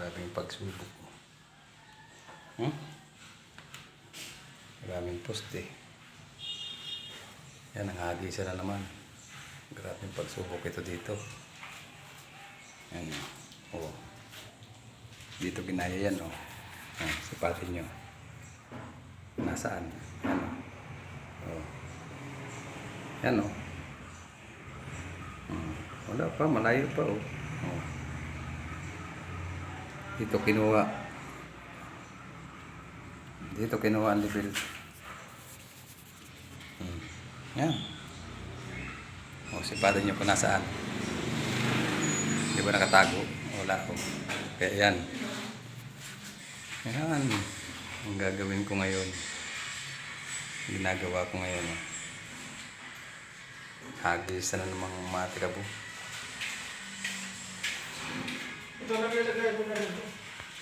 Maraming pagsubok. Hmm? Maraming poste. Yan, ang hagisa na naman. Maraming pagsubok ito dito. Yan. Oh. Dito ginaya yan, oh. Yan, sipatin nyo. Nasaan? Yan, oh. oh. Yan, oh. Hmm. Wala pa, malayo pa, oh. Dito kinuha. Dito kinuha ang level. Hmm. Yan. O, sipatin nyo kung nasaan. Di ba nakatago? Wala ko. Kaya yan. Yan. Ang gagawin ko ngayon. Ginagawa ko ngayon. Hagis na namang mga tirabo. Ito